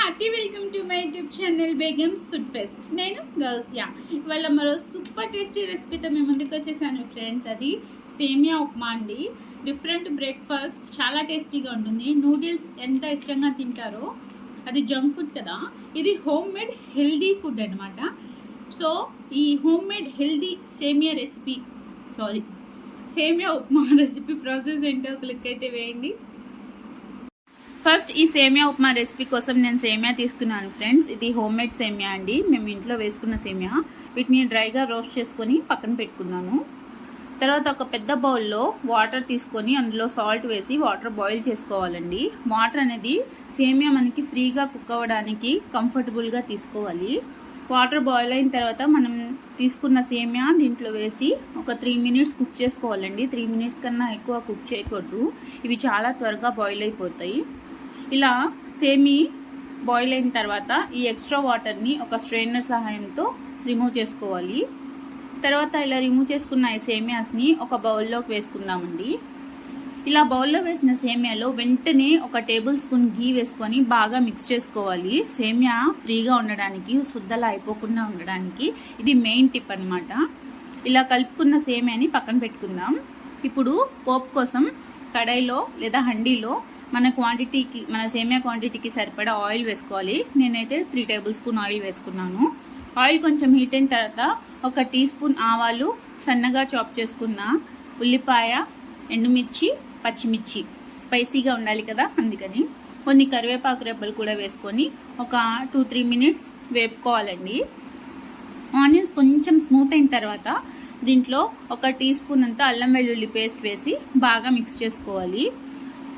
Hearty welcome to my YouTube channel Begums food fest నేను గౌసియా ఇవాళ మరో సూపర్ టేస్టీ రెసిపీతో మేము ముందుకు వచ్చేసాను ఫ్రెండ్స్ అది సేమియా ఉప్మా అండి. డిఫరెంట్ బ్రేక్ఫాస్ట్ చాలా టేస్టీగా ఉంటుంది. నూడిల్స్ ఎంత ఇష్టంగా తింటారో అది జంక్ ఫుడ్ కదా. ఇది హోమ్ మేడ్ హెల్దీ ఫుడ్ అనమాట సో ఈ home made healthy semiya recipe sorry semiya upma recipe process ఏంటో క్లిక్ అయితే వేయండి. ఫస్ట్ ఈ సేమియా ఉప్మా రెసిపీ కోసం నేను సేమియా తీసుకున్నాను ఫ్రెండ్స్ ఇది హోమ్ మేడ్ సేమియా అండి. మేము ఇంట్లో వేసుకున్న సేమియా. వీటిని డ్రైగా రోస్ట్ చేసుకొని పక్కన పెట్టుకున్నాను. తర్వాత ఒక పెద్ద బౌల్లో వాటర్ తీసుకొని అందులో సాల్ట్ వేసి వాటర్ బాయిల్ చేసుకోవాలండి. వాటర్ అనేది సేమియా మనకి ఫ్రీగా కుక్ అవ్వడానికి కంఫర్టబుల్గా తీసుకోవాలి. వాటర్ బాయిల్ అయిన తర్వాత మనం తీసుకున్న సేమియా దీంట్లో వేసి ఒక త్రీ మినిట్స్ కుక్ చేసుకోవాలండి. త్రీ మినిట్స్ కన్నా ఎక్కువ కుక్ చేయకూడదు. ఇవి చాలా త్వరగా బాయిల్ అయిపోతాయి. ఇలా సేమీ బాయిల్ అయిన తర్వాత ఈ ఎక్స్ట్రా వాటర్ని ఒక స్ట్రెయినర్ సహాయంతో రిమూవ్ చేసుకోవాలి. తర్వాత ఇలా రిమూవ్ చేసుకున్న ఈ సేమియాస్ని ఒక బౌల్లోకి వేసుకుందామండి. ఇలా బౌల్లో వేసిన సేమియాలో వెంటనే ఒక టేబుల్ స్పూన్ ఘీ వేసుకొని బాగా మిక్స్ చేసుకోవాలి. సేమియా ఫ్రీగా ఉండడానికి శుద్ధలా అయిపోకుండా ఉండడానికి ఇది మెయిన్ టిప్ అనమాట ఇలా కలుపుకున్న సేమియాని పక్కన పెట్టుకుందాం. ఇప్పుడు పోపు కోసం కడాయిలో లేదా హండీలో మన క్వాంటిటీకి మన సేమియా క్వాంటిటీకి సరిపడా ఆయిల్ వేసుకోవాలి. నేనైతే త్రీ టేబుల్ స్పూన్ ఆయిల్ వేసుకున్నాను. ఆయిల్ కొంచెం హీట్ అయిన తర్వాత ఒక టీ స్పూన్ ఆవాలు సన్నగా చాప్ చేసుకున్న ఉల్లిపాయ ఎండుమిర్చి పచ్చిమిర్చి. స్పైసీగా ఉండాలి కదా అందుకని. కొన్ని కరివేపాకు రెబ్బలు కూడా వేసుకొని ఒక టూ త్రీ మినిట్స్ వేపుకోవాలండి. ఆనియన్స్ కొంచెం స్మూత్ అయిన తర్వాత దీంట్లో ఒక టీ స్పూన్ అంతా అల్లం వెల్లుల్లి పేస్ట్ వేసి బాగా మిక్స్ చేసుకోవాలి.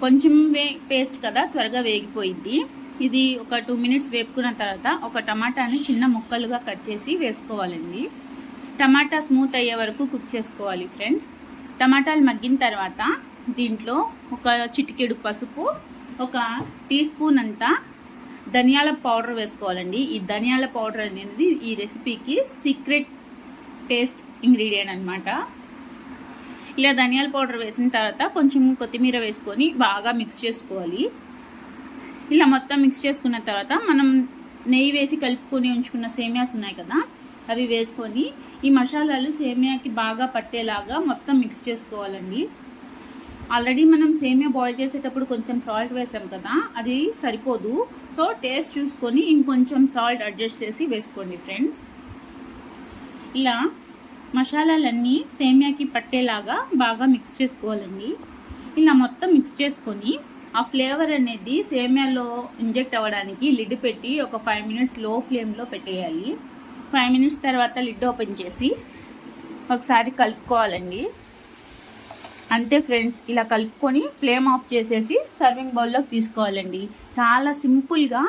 కొంచెం వే పేస్ట్ కదా త్వరగా వేగిపోయింది. ఇది ఒక టూ మినిట్స్ వేపుకున్న తర్వాత ఒక టమాటాని చిన్న ముక్కలుగా కట్ చేసి వేసుకోవాలండి. టమాటా స్మూత్ అయ్యే వరకు కుక్ చేసుకోవాలి ఫ్రెండ్స్. టమాటాలు మగ్గిన తర్వాత దీంట్లో ఒక చిటికెడు పసుపు ఒక టీ స్పూన్ అంతా ధనియాల పౌడర్ వేసుకోవాలండి. ఈ ధనియాల పౌడర్ అనేది ఈ రెసిపీకి సీక్రెట్ టేస్ట్ ఇంగ్రీడియంట్ అనమాట ఇలా ధనియాల పౌడర్ వేసిన తర్వాత కొంచెం కొత్తిమీర వేసుకొని బాగా మిక్స్ చేసుకోవాలి. ఇలా మొత్తం మిక్స్ చేసుకున్న తర్వాత మనం నెయ్యి వేసి కలుపుకొని ఉంచుకున్న సేమియాస్ ఉన్నాయి కదా అవి వేసుకొని ఈ మసాలాలు సేమియాకి బాగా పట్టేలాగా మొత్తం మిక్స్ చేసుకోవాలండి. ఆల్రెడీ మనం సేమియా బాయిల్ చేసేటప్పుడు కొంచెం సాల్ట్ వేసాం కదా అది సరిపోదు. సో టేస్ట్ చూసుకొని ఇంకొంచెం సాల్ట్ అడ్జస్ట్ చేసి వేసుకోండి ఫ్రెండ్స్ ఇలా మసాలాలన్నీ సేమియాకి పట్టేలాగా బాగా మిక్స్ చేసుకోవాలండి. ఇలా మొత్తం మిక్స్ చేసుకొని ఆ ఫ్లేవర్ అనేది సేమియాలో ఇంజెక్ట్ అవ్వడానికి లిడ్ పెట్టి ఒక ఫైవ్ మినిట్స్లో ఫ్లేమ్లో పెట్టేయాలి. ఫైవ్ మినిట్స్ తర్వాత లిడ్ ఓపెన్ చేసి ఒకసారి కలుపుకోవాలండి. అంతే ఫ్రెండ్స్ ఇలా కలుపుకొని ఫ్లేమ్ ఆఫ్ చేసేసి సర్వింగ్ బౌల్లోకి తీసుకోవాలండి. చాలా సింపుల్గా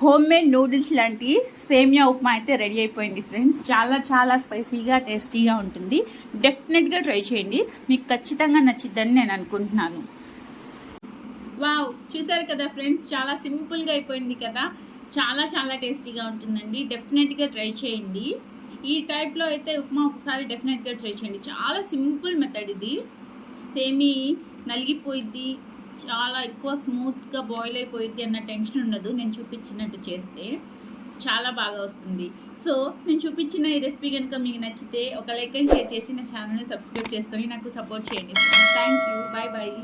హోమ్ మేడ్ నూడిల్స్ లాంటి సేమియా ఉప్మా అయితే రెడీ అయిపోయింది ఫ్రెండ్స్. చాలా చాలా స్పైసీగా టేస్టీగా ఉంటుంది. డెఫినెట్గా ట్రై చేయండి. మీకు ఖచ్చితంగా నచ్చిద్దని నేను అనుకుంటున్నాను. వావ్! చూసారు కదా ఫ్రెండ్స్? చాలా సింపుల్గా అయిపోయింది కదా? చాలా చాలా టేస్టీగా ఉంటుందండి. డెఫినెట్గా ట్రై చేయండి. ఈ టైప్లో అయితే ఉప్మా ఒకసారి డెఫినెట్గా ట్రై చేయండి. చాలా సింపుల్ మెథడ్ ఇది. సేమీ నలిగిపోయిద్ది చాలా ఎక్కువ స్మూత్గా బాయిల్ అయిపోయింది అన్న టెన్షన్ ఉండదు. నేను చూపించినట్టు చేస్తే చాలా బాగా వస్తుంది. సో నేను చూపించిన ఈ రెసిపీ కనుక మీకు నచ్చితే ఒక లైక్ అండ్ షేర్ చేసి నా ఛానల్ని సబ్స్క్రైబ్ చేసుకొని నాకు సపోర్ట్ చేయండి. Thank you bye bye